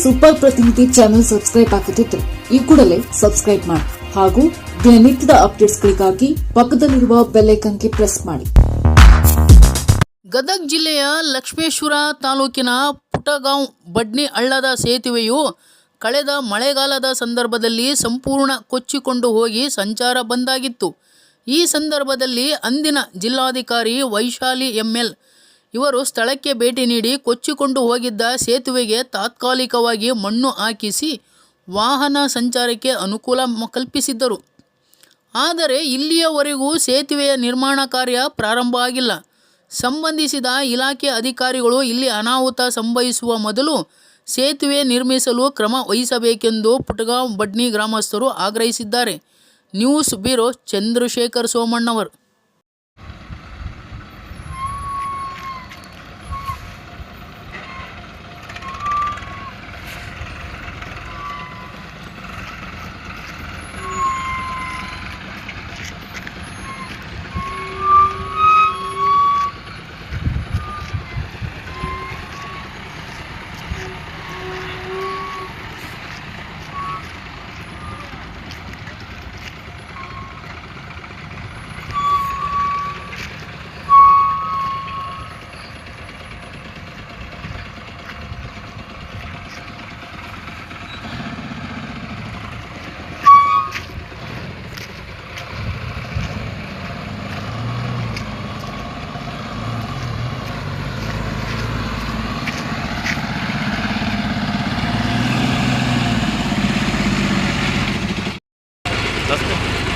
Super ಪ್ರತಿನಿಧಿ channel subscribe ಆಗುತ್ತಿತ್ತು ಈ ಕೂಡಲೇ ಸಬ್ಸ್ಕ್ರೈಬ್ ಮಾಡಿ. ಹಾಗೂ ದಿನನಿತ್ಯದ ಅಪ್ಡೇಟ್ಸ್ಗಳಿಗಾಗಿ ಪಕ್ಕದಲ್ಲಿರುವ ಬೆಲ್ ಐಕನ್ಗೆ ಪ್ರೆಸ್ ಮಾಡಿ. ಗದಗ ಜಿಲ್ಲೆಯ ಲಕ್ಷ್ಮೇಶ್ವರ ತಾಲೂಕಿನ ಪುಟಗಾಂವ್ ಬಡ್ನಿ ಹಳ್ಳದ ಸೇತುವೆಯು ಕಳೆದ ಮಳೆಗಾಲದ ಸಂದರ್ಭದಲ್ಲಿ ಸಂಪೂರ್ಣ ಕೊಚ್ಚಿಕೊಂಡು ಹೋಗಿ ಸಂಚಾರ ಬಂದಾಗಿತ್ತು ಈ ಸಂದರ್ಭದಲ್ಲಿ ಅಂದಿನ ಜಿಲ್ಲಾಧಿಕಾರಿ ವೈಶಾಲಿ ಎಂಎಲ್ ಇವರು ಸ್ಥಳಕ್ಕೆ ಭೇಟಿ ನೀಡಿ ಕೊಚ್ಚಿಕೊಂಡು ಹೋಗಿದ್ದ ಸೇತುವೆಗೆ ತಾತ್ಕಾಲಿಕವಾಗಿ ಮಣ್ಣು ಹಾಕಿಸಿ ವಾಹನ ಸಂಚಾರಕ್ಕೆ ಅನುಕೂಲ ಕಲ್ಪಿಸಿದ್ದರು. ಆದರೆ ಇಲ್ಲಿಯವರೆಗೂ ಸೇತುವೆಯ ನಿರ್ಮಾಣ ಕಾರ್ಯ ಪ್ರಾರಂಭ ಆಗಿಲ್ಲ. ಸಂಬಂಧಿಸಿದ ಇಲಾಖೆ ಅಧಿಕಾರಿಗಳು ಇಲ್ಲಿ ಅನಾಹುತ ಸಂಭವಿಸುವ ಮೊದಲು ಸೇತುವೆ ನಿರ್ಮಿಸಲು ಕ್ರಮ ವಹಿಸಬೇಕೆಂದು ಪುಟಗಾಂ ಬಡ್ನಿ ಗ್ರಾಮಸ್ಥರು ಆಗ್ರಹಿಸಿದ್ದಾರೆ. ನ್ಯೂಸ್ ಬ್ಯೂರೋ ಚಂದ್ರಶೇಖರ್ ಸೋಮಣ್ಣವರ್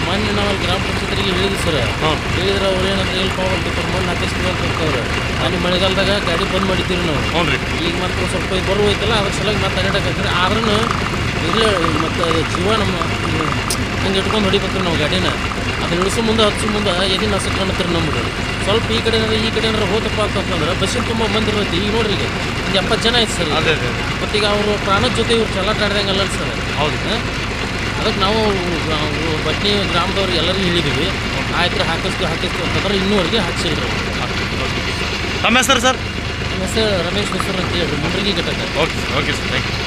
ಮೊನ್ನೆ ನಾವು ಗ್ರಾಮ ಪಂಚಾಯತ್ರಿಗೆ ಹೇಳಿದ್ವಿ ಸರ್. ಹೇಳಿದ್ರೆ ಅವ್ರು ಏನಂತ ಇಲ್ಲಿ ಪಾವಲ್ ಮಣ್ಣು ಹಾಕಿಸ್ತೀವಿ ಅಂತ ಹೇಳ್ತವ್ರೆ ಅಲ್ಲಿ ಮಳೆಗಾಲದಾಗ ಗಾಡಿ ಬಂದ್ ಮಾಡಿದ್ದೀವಿ ನಾವು. ಹ್ಞೂ ರೀ. ಈಗ ಮತ್ತೆ ಸ್ವಲ್ಪ ಇದು ಬರುವೈತಲ್ಲ ಅದ್ರ ಸಲುವಾಗಿ ಮತ್ತೆ ಅಡ್ಡಾಡಕತ್ತೀರಿ ಆದ್ರೂ ಇಲ್ಲ ಮತ್ತು ಜೀವ ನಮ್ಮ ಹಂಗೆ ಇಟ್ಕೊಂಡು ಹೊಡಿಬೇಕ್ರಿ ನಾವು ಗಾಡಿನ. ಅದನ್ನ ಇಳಿಸೋ ಮುಂದೆ ಹಚ್ಚು ಮುಂದೆ ಎದಿ ಹಸಕ್ ಕಾಣತ್ತೀರಿ ನಮ್ಗೆ. ಸ್ವಲ್ಪ ಈ ಕಡೆ ಈ ಕಡೆ ಏನಾರ ಹೋತಪ್ಪ ಅಂತಂದ್ರೆ ಬಸ್ಸಿನ ತುಂಬ ಬಂದಿರುತ್ತೆ ಈಗ ನೋಡ್ರಿ ಈಗ. ಒಂದು ಎಪ್ಪತ್ತು ಜನ ಐತೆ ಸರ್. ಅದೇ ಅದೇ ಮತ್ತೀಗ ಅವರು ಪ್ರಾಣದ ಜೊತೆ ಇವ್ರು ಚಲಾಟ ಆಡ್ದಂಗೆ ಅಲ್ಲ ಸರ್. ಹೌದು. ಅದಕ್ಕೆ ನಾವು ಬಟ್ಟೆ ಬಟ್ನಿ ಗ್ರಾಮದವ್ರಿಗೆ ಎಲ್ಲರಿಗೂ ಹೇಳಿದ್ದೀವಿ ಆಯ್ತು ಹಾಕಿಸ್ತೀವಿ ಹಾಕಿಸ್ತೀವಿ ಅಂತಂದ್ರೆ ಇನ್ನೂವರೆಗೆ ಹಾಕ್ಸಿದ್ರು. ತಮ್ಮ ಹೆಸರು ಸರ್? ನಮ್ಮ ಹೆಸರು ರಮೇಶ್ ಹೆಸರು ಅಂತ ಹೇಳಿ ಮುಂಡ್ರಿಗಿ ಘಟಕ okay okay sir thank you.